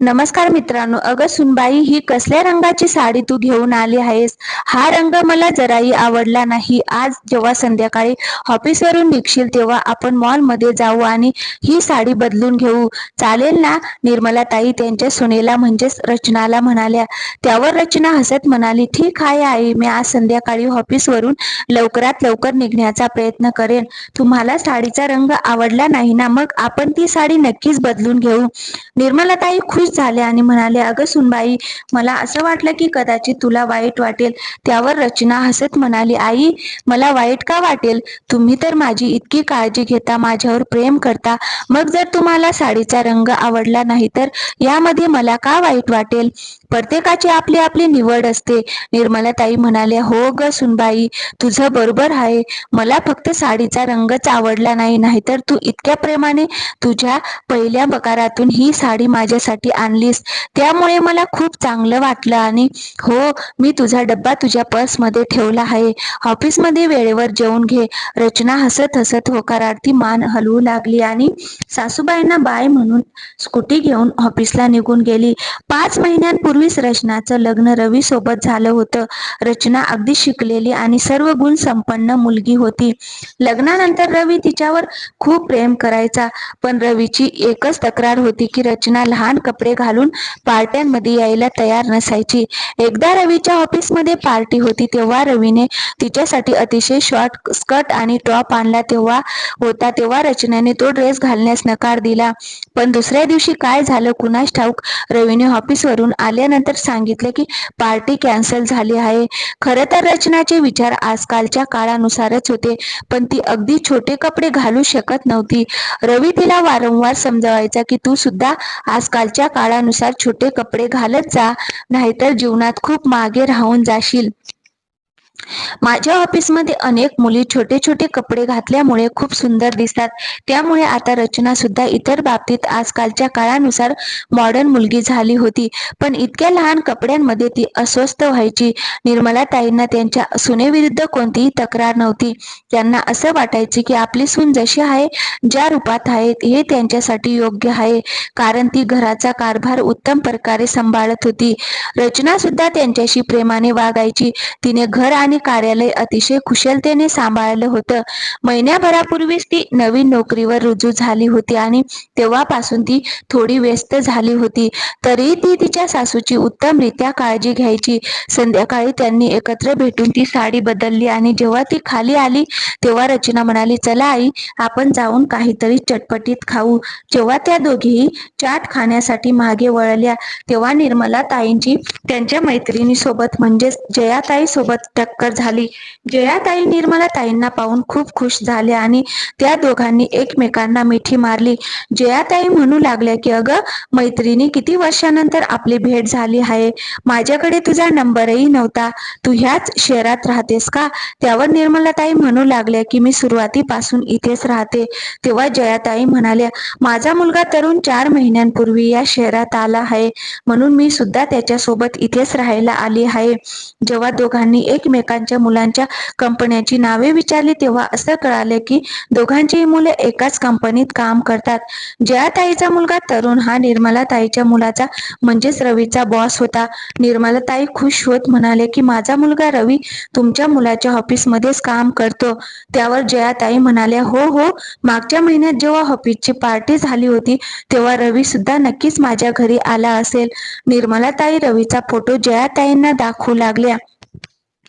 नमस्कार मित्रांनो अगं सुनबाई ही कसल्या रंगाची साडी तू घेऊन आली आहेस? हा रंग मला जराही आवडला नाही. आज जेव्हा संध्याकाळी ऑफिसवरून निघशील तेव्हा आपण मॉलमध्ये जाऊ आणि ही साडी बदलून घेऊ. चालेल ना? निर्मला ताई त्यांच्या सुनेला म्हणजेच रचनाला म्हणाल्या. त्यावर रचना हसत म्हणाली ठीक आहे आई मी आज संध्याकाळी ऑफिसवरून लवकरात लवकर निघण्याचा प्रयत्न करेन. तुम्हाला साडीचा रंग आवडला नाही ना? मग आपण ती साडी नक्कीच बदलून घेऊ. निर्मला ताई खुश झाले आणि म्हणाले अगं सुनबाई मला असं वाटलं की कदाचित तुला वाईट वाटेल. त्यावर रचना हसत म्हणाली आई मला वाईट का वाटेल? तुम्ही तर माझी इतकी काळजी घेता माझ्यावर प्रेम करता. मग जर तुम्हाला साडीचा रंग आवडला नाही तर यामध्ये मला का वाईट वाटेल? प्रत्येकाची आपली आपली निवड असते. निर्मलाताई म्हणाल्या हो ग सुनबाई तुझं बरोबर आहे. मला फक्त साडीचा रंगच आवडला नाही नाहीतर तू इतक्या प्रेमाने तुझ्या पहिल्या बकारातून ही साडी माझ्यासाठी आणलीस. त्यामुळे मला खूप चांगलं वाटलं आणि हो मी तुझा डब्बा तुझ्या पर्समध्ये ठेवला आहे. ऑफिसमध्ये वेळेवर जेवून घे. रचना हसत हसत होकारार्थी मान हलवू लागली आणि सासूबाईंना बाय म्हणून स्कूटी घेऊन ऑफिसला निघून गेली. पाच महिन्यांपूर्वीच रचनाचं लग्न रवी सोबत झालं होतं. रचना अगदी शिकलेली आणि सर्व गुण संपन्न मुलगी होती. लग्नानंतर रवी तिच्यावर खूप प्रेम करायचा पण रवीची एकच तक्रार होती की रचना लहान कपडे घालून पार्ट्यांमध्ये यायला तयार नसायची. एकदा रवीच्या ऑफिसमध्ये पार्टी होती तेव्हा रवीने तिच्यासाठी अतिशय शॉर्ट स्कर्ट आणि टॉप आणला तेव्हा होता. तेव्हा रचनाने तो ड्रेस घालण्यास नकार दिला. पण दुसऱ्या दिवशी काय झालं कुणास ठाऊक रवीने ऑफिसवरून आल्यानंतर सांगितले की पार्टी कॅन्सल झाली आहे. खरं तर रचनाचे विचार आजकालच्या काळानुसारच होते पण ती अगदी छोटे कपडे घालू शकत नव्हती. रवी तिला वारंवार समजावायचा की तू सुद्धा आजकालच्या काळानुसार छोटे कपडे घालत जा नाहीतर जीवनात खूप मागे राहून जाशील. माझ्या ऑफिसमध्ये अनेक मुली छोटे छोटे कपडे घातल्यामुळे खूप सुंदर दिसतात. त्यामुळे आता रचना सुद्धा इतर बाबतीत आजकालच्या काळानुसार मॉडर्न मुलगी झाली होती. पण इतक्या लहान कपड्यांमध्ये ती अस्वस्थ व्हायची. निर्मला ताईंना त्यांच्या सुनेविरुद्ध कोणतीही तक्रार नव्हती. त्यांना असं वाटायचे की आपली सून जशी आहे ज्या रूपात आहे हे त्यांच्यासाठी योग्य आहे. कारण ती घराचा कारभार उत्तम प्रकारे सांभाळत होती. रचना सुद्धा त्यांच्याशी प्रेमाने वागायची. तिने घर आणि कार्यालय अतिशय कुशलतेने सांभाळलं होतं. महिन्याभरापूर्वीच ती नवीन नोकरीवर रुजू झाली होती आणि तेव्हापासून ती थोडी व्यस्त झाली होती. तरी ती तिच्या सासूची उत्तमरित्या काळजी घ्यायची. संध्याकाळी त्यांनी एकत्र भेटून ती साडी बदलली आणि जेव्हा ती खाली आली तेव्हा रचना म्हणाली चला आई आपण जाऊन काहीतरी चटपटीत खाऊ. जेव्हा त्या दोघीही चाट खाण्यासाठी मागे वळल्या तेव्हा निर्मला ताईंची त्यांच्या मैत्रिणी सोबत म्हणजेच जयाताई सोबत टक्कर झाली. जयाताई निर्मलाताईंना पाहून खूप खुश झाल्या आणि त्या दोघांनी एकमेकांना मिठी मारली. जयाताई म्हणू लागल्या की अगं मैत्रिणी किती वर्षानंतर आपली भेट झाली आहे. माझ्याकडे तुझा नंबरही नव्हता. तू ह्याच शहरात राहतेस का? त्यावर निर्मलाताई म्हणू लागल्या की मी सुरुवातीपासून इथेच राहते. तेव्हा जयाताई म्हणाल्या माझा मुलगा तरुण चार महिन्यांपूर्वी या शहरात आला आहे. म्हणून मी सुद्धा त्याच्यासोबत इथेच राहायला आली आहे. जेव्हा दोघांनी एकमेकांच्या मुलांच्या कंपन्यांची नावे विचारली तेव्हा असं कळालं की दोघांचीही मुले एकाच कंपनीत काम करतात. जयाताईचा मुलगा तरुण हा निर्मला ताईच्या मुलाचा म्हणजेच रवीचा बॉस होता. निर्मला ताई खुश होत म्हणाले की माझा मुलगा रवी तुमच्या मुलाच्या ऑफिसमध्येच काम करतो. त्यावर जयाताई म्हणाल्या हो हो मागच्या महिन्यात जेव्हा ऑफिसची पार्टी झाली होती तेव्हा रवी सुद्धा नक्कीच माझ्या घरी आला असेल. निर्मला ताई रवीचा फोटो जयाताईंना दाखवू लागल्या.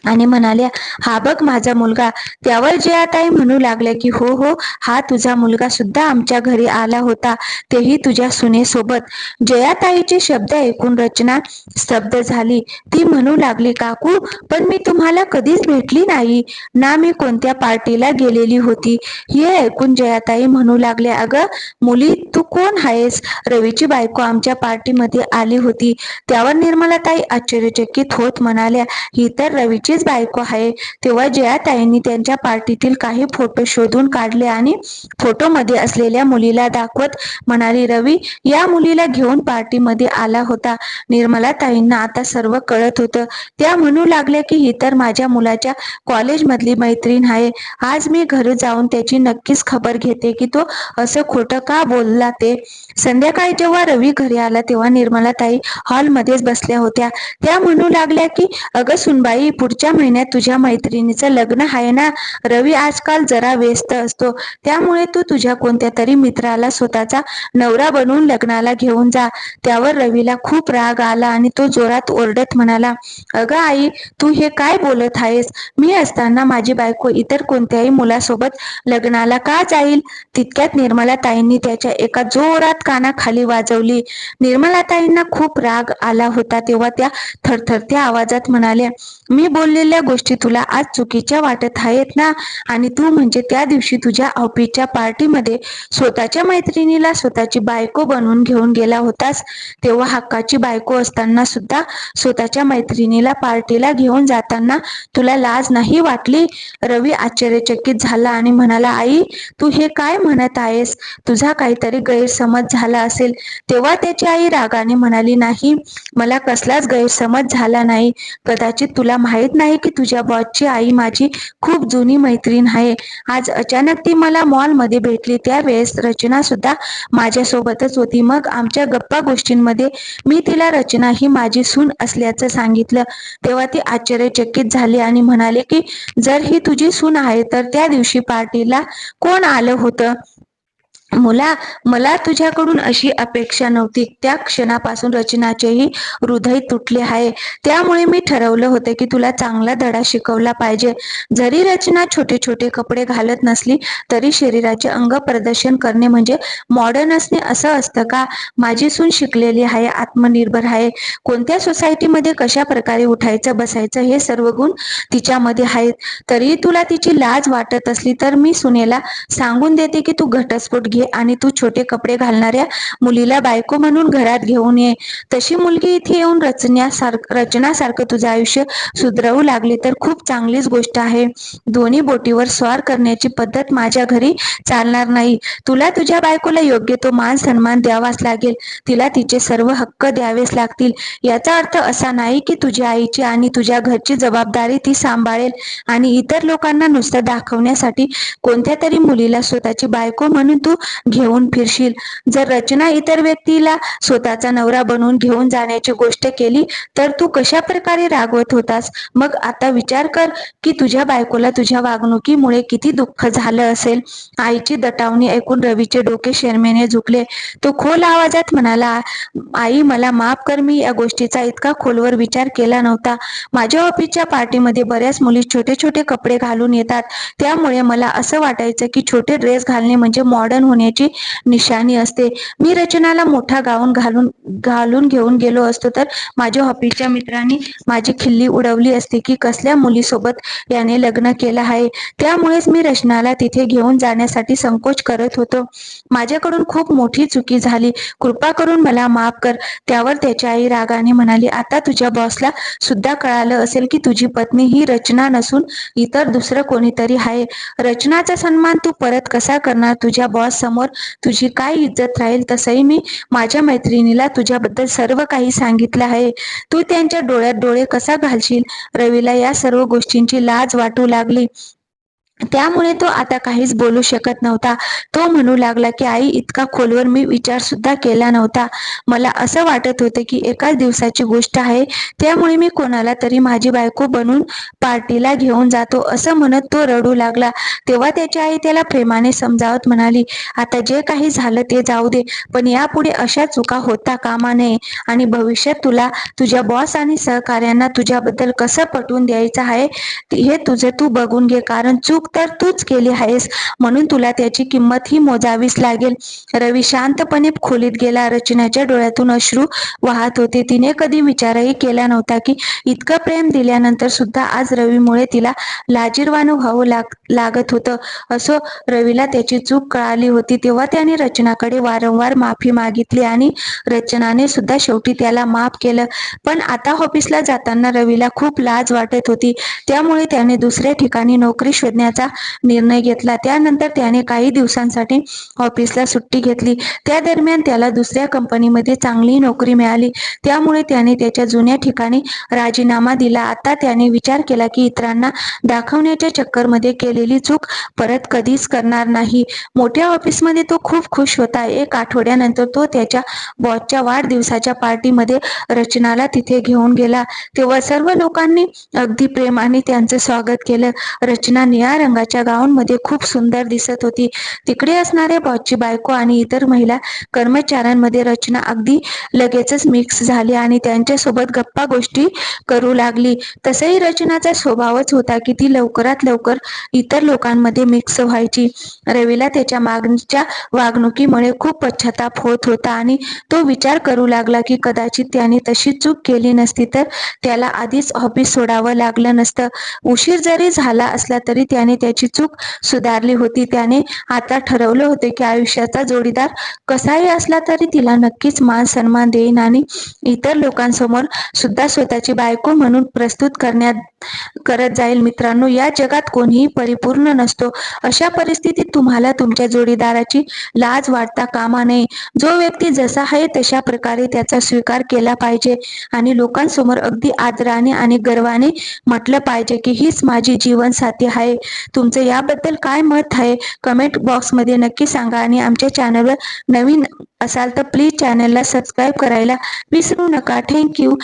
आणि म्हणाल्या हा बघ माझा मुलगा त्यावर जयाताई म्हणू लागल्या की हो हो हा तुझा मुलगा सुद्धा आमच्या घरी आला होता तेही तुझ्या सुनेसोबत. जयाताईचे शब्द ऐकून रचना स्तब्ध झाली. ती म्हणू लागली काकू पण मी तुम्हाला कधीच भेटली नाही. ना मी कोणत्या पार्टीला गेलेली होती. हे ऐकून जयाताई म्हणू लागले अगं मुली तू कोण आहेस? रवीची बायको आमच्या पार्टीमध्ये आली होती. त्यावर निर्मलाताई आश्चर्यचकित होत म्हणाल्या ही तर रवीची त्यांचीच बायको आहे. तेव्हा जयाताईंनी त्यांच्या पार्टीतील काही फोटो शोधून काढले आणि फोटोमध्ये असलेल्या मुलीला दाखवत म्हणाली रवी या मुलीला घेऊन पार्टीमध्ये आला होता. निर्मलाताईंना आता सर्व कळत होतं. त्या म्हणू लागल्या की ही तर माझ्या मुलाच्या कॉलेजमधली मैत्रीण आहे. आज मी घरी जाऊन त्याची नक्कीच खबर घेते की तो असं खोटं का बोलला ते? संध्याकाळी जेव्हा रवी घरी आला तेव्हा निर्मलाताई हॉलमध्येच बसल्या होत्या. त्या म्हणू लागल्या की अगं सुनबाई पुढच्या महिन्यात तुझ्या मैत्रिणीचं लग्न आहे ना? रवी आजकाल जरा व्यस्त असतो. त्यामुळे तू तुझ्या कोणत्या तरी मित्राला स्वतःचा नवरा बनवून लग्नाला घेऊन जा. त्यावर रवीला खूप राग आला आणि तो जोरात ओरडत म्हणाला अगं आई तू हे काय बोलत आहेस? मी असताना माझी बायको इतर कोणत्याही मुलासोबत लग्नाला का जाईल? तितक्यात निर्मलाताईंनी त्याच्या एका जोरात कानाखाली वाजवली. निर्मलाताईंना खूप राग आला होता तेव्हा त्या थरथरत्या आवाजात म्हणाल्या मी बोललेल्या गोष्टी तुला आज चुकीच्या वाटत आहेत ना? आणि तू म्हणजे त्या दिवशी तुझ्या ऑफिसच्या पार्टीमध्ये स्वतःच्या मैत्रिणीला स्वतःची बायको बनवून घेऊन गेला होतास. तेव्हा हक्काची बायको असताना सुद्धा स्वतःच्या मैत्रिणीला पार्टीला घेऊन जाताना तुला लाज नाही वाटली? रवी आश्चर्यचकित झाला आणि म्हणाला आई तू हे काय म्हणत आहेस? तुझा काहीतरी गैरसमज झाला असेल. तेव्हा त्याची आई रागाने म्हणाली नाही मला कसलाच गैरसमज झाला नाही. कदाचित तुला माहीत नाही की तुझ्या बॉसची आई माझी खूप जुनी मैत्रीण आहे. आज अचानक ती मला मॉलमध्ये भेटली. त्यावेळेस रचना सुद्धा माझ्यासोबतच होती. मग आमच्या गप्पा गोष्टींमध्ये मी तिला रचना ही माझी सून असल्याचं सांगितलं. तेव्हा ती आश्चर्यचकित झाली आणि म्हणाले की जर ही तुझी सून आहे तर त्या दिवशी पार्टीला कोण आलं होतं? मुला मला तुझ्याकडून अशी अपेक्षा नव्हती. त्या क्षणापासून रचनाचेही हृदय तुटले आहे. त्यामुळे मी ठरवलं होतं की तुला चांगला धडा शिकवला पाहिजे. जरी रचना छोटे छोटे कपडे घालत नसली तरी शरीराचे अंग प्रदर्शन करणे म्हणजे मॉडर्न असणे असं असतं का? माझी सून शिकलेली आहे आत्मनिर्भर आहे. कोणत्या सोसायटीमध्ये कशा प्रकारे उठायचं बसायचं हे सर्व गुण तिच्यामध्ये आहेत. तरी तुला तिची लाज वाटत असली तर मी सुनेला सांगून देते की तू घटस्फोट घे आणि तू छोटे कपडे घालणाऱ्या मुलीला बायको म्हणून घरात घेऊन ये. तशी मुलगी इथे येऊन रचण्यासारखं रचनासारखं तुझं आयुष्य सुधरवू लागले तर खूप चांगलीच गोष्ट आहे. दोन्ही बोटीवर स्वार करण्याची पद्धत माझ्या घरी चालणार नाही. तुला तुझ्या बायकोला योग्य तो मान सन्मान द्यावाच लागेल. तिला तिचे सर्व हक्क द्यावेच लागतील. याचा अर्थ असा नाही की तुझ्या आईची आणि तुझ्या घरची जबाबदारी ती सांभाळेल आणि इतर लोकांना नुसतं दाखवण्यासाठी कोणत्या तरी मुलीला स्वतःची बायको म्हणून तू घेऊन फिरशील. जर रचना इतर व्यक्तीला स्वतःचा नवरा बनवून घेऊन जाण्याची गोष्ट केली तर तू कशा प्रकारे रागवत होतास? मग आता विचार कर की तुझ्या बायकोला तुझ्या वागणुकीमुळे किती दुःख झालं असेल? आईची दटावणी ऐकून रवीचे डोके शर्मेने झुकले. तो खोल आवाजात म्हणाला आई मला माफ कर मी या गोष्टीचा इतका खोलवर विचार केला नव्हता. माझ्या ऑफिसच्या पार्टीमध्ये बऱ्याच मुली छोटे छोटे कपडे घालून येतात. त्यामुळे मला असं वाटायचं की छोटे ड्रेस घालणे म्हणजे मॉडर्न होण्याची निशाणी असते. मी रचनाला मोठा गाऊन घालून घालून घेऊन गेलो असतो तर माझ्या हॉपीच्या मित्रांनी माझी खिल्ली उडवली असते की कसल्या मुलीसोबत याने लग्न केलं आहे. त्यामुळेच मी रचनाला तिथे घेऊन जाण्यासाठी संकोच करत होतो. माझ्याकडून खूप मोठी चुकी झाली. कृपा करून मला माफ कर. त्यावर त्याच्या आई रागाने म्हणाली आता तुझ्या बॉसला सुद्धा कळालं असेल की तुझी पत्नी ही रचना नसून इतर दुसरं कोणीतरी आहे. रचनाचा सन्मान तू परत कसा करणार? तुझ्या बॉस समोर तुझी काय इज्जत राहील तसंही मी माझ्या मैत्रिणीला तुझ्याबद्दल सर्व काही सांगितलं आहे. तू त्यांच्या डोळ्यात डोळे कसा घालशील? रवीला या सर्व गोष्टींची लाज वाटू लागली. त्यामुळे तो आता काहीच बोलू शकत नव्हता. तो म्हणू लागला की आई इतका खोलवर मी विचार सुद्धा केला नव्हता. मला असं वाटत होते की एकाच दिवसाची गोष्ट आहे. त्यामुळे मी कोणाला तरी माझी बायको बनून पार्टीला घेऊन जातो असं म्हणत तो रडू लागला. तेव्हा त्याची आई त्याला प्रेमाने समजावत म्हणाली आता जे काही झालं ते जाऊ दे पण यापुढे अशा चुका होता कामा नये. आणि भविष्यात तुला तुझ्या बॉस आणि सहकार्यांना तुझ्याबद्दल कसं पटवून द्यायचं आहे हे तुझं तू बघून घे. कारण चूक चूक तर तूच केली आहेस. म्हणून तुला त्याची किंमत ही मोजावीच लागेल. रवी शांतपणे खोलीत गेला. रचनाच्या डोळ्यातून अश्रू वाहत होते. तिने कधी विचारही केला नव्हता की इतकं प्रेम दिल्यानंतर सुद्धा आज रवीमुळे तिला लाजीरवाणं व्हावं लाग लागत होतं. असो रवीला त्याची चूक कळाली होती तेव्हा त्याने रचनाकडे वारंवार माफी मागितली आणि रचनाने सुद्धा शेवटी त्याला माफ केलं. पण आता ऑफिसला जाताना रवीला खूप लाज वाटत होती. त्यामुळे त्याने दुसऱ्या ठिकाणी नोकरी शोधण्याचा निर्णय घेतला. त्यानंतर त्याने काही दिवसांसाठी ऑफिसला सुट्टी घेतली. त्या दरम्यान त्याला दुसऱ्या कंपनीमध्ये चांगली नोकरी मिळाली. त्यामुळे त्याने त्याच्या जुन्या ठिकाणी राजीनामा दिला. आता त्याने विचार केला की इतरांना दाखवण्याच्या चक्करमध्ये केलेली चूक परत कधीच करणार नाही. मोठ्या ऑफिसमध्ये तो खूप खुश होता. एक आठवड्यानंतर तो त्याच्या बॉसच्या वाढदिवसाच्या पार्टीमध्ये रचनाला तिथे घेऊन गेला. तेव्हा सर्व लोकांनी अगदी प्रेमाने त्यांचं स्वागत केलं. रचना निळ्या रंगाच्या गाऊनमध्ये खूप सुंदर दिसत होती. तिकडे असणाऱ्या बॉसची बायको आणि इतर महिला कर्मचाऱ्यांमध्ये रचना अगदी लगेचच मिक्स झाली आणि त्यांच्यासोबत गप्पा गोष्टी करू लागली. तसंही रचनाचा स्वभावच होता की ती लवकरात लवकर इतर लोकांमध्ये मिक्स व्हायची. रवीला त्याच्या मागणीच्या वागणुकीमुळे खूप पश्चाताप होत होता आणि तो विचार करू लागला की कदाचित त्याने तशी चूक केली नसती तर त्याला आधीच ऑफिस सोडावं लागलं नसतं. उशीर जरी झाला असला तरी त्याने त्याची चूक सुधारली होती. त्याने आता ठरवले होते की आयुष्याचा जोडीदार कसाही असला तरी तिला नक्कीच मान सन्मान देईन आणि इतर लोकांसमोर सुद्धा स्वतःची बायको म्हणून प्रस्तुत करण्यात करत जाईल. मित्रांनो या जगात कोणीही परिपूर्ण नसतो. अशा परिस्थितीत तुम्हाला तुमच्या जोडीदाराची लाज वाटता कामा नये. जो व्यक्ती जसा आहे तशा प्रकारे त्याचा स्वीकार केला पाहिजे आणि लोकांसमोर अगदी आदराने आणि गर्वाने म्हटलं पाहिजे की हीच माझी जीवनसाथी आहे. तुमचं याबद्दल काय मत आहे? कमेंट बॉक्समध्ये नक्की सांगा आणि आमच्या चॅनलवर नवीन असाल तर प्लीज चॅनलला सबस्क्राईब करायला विसरू नका. थँक्यू